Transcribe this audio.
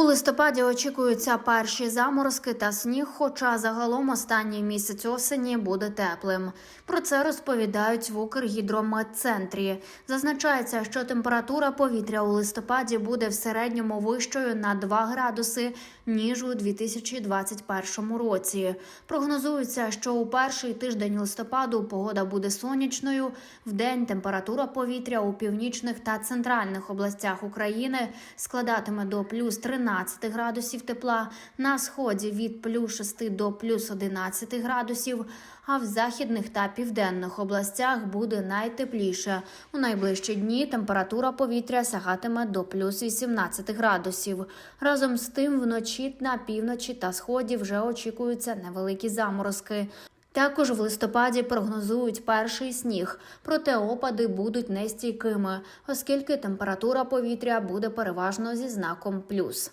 У листопаді очікуються перші заморозки та сніг, хоча загалом останній місяць осені буде теплим. Про це розповідають в Укргідрометцентрі. Зазначається, що температура повітря у листопаді буде в середньому вищою на 2 градуси ніж у 2021 році. Прогнозується, що у перший тиждень листопаду погода буде сонячною. В день температура повітря у північних та центральних областях України складатиме до плюс 13 градусів тепла, на сході від плюс 6 до плюс 11 градусів. А в західних та південних областях буде найтепліше. У найближчі дні температура повітря сягатиме до плюс 18 градусів. Разом з тим, вночі на півночі та сході вже очікуються невеликі заморозки. Також в листопаді прогнозують перший сніг, проте опади будуть нестійкими, оскільки температура повітря буде переважно зі знаком плюс.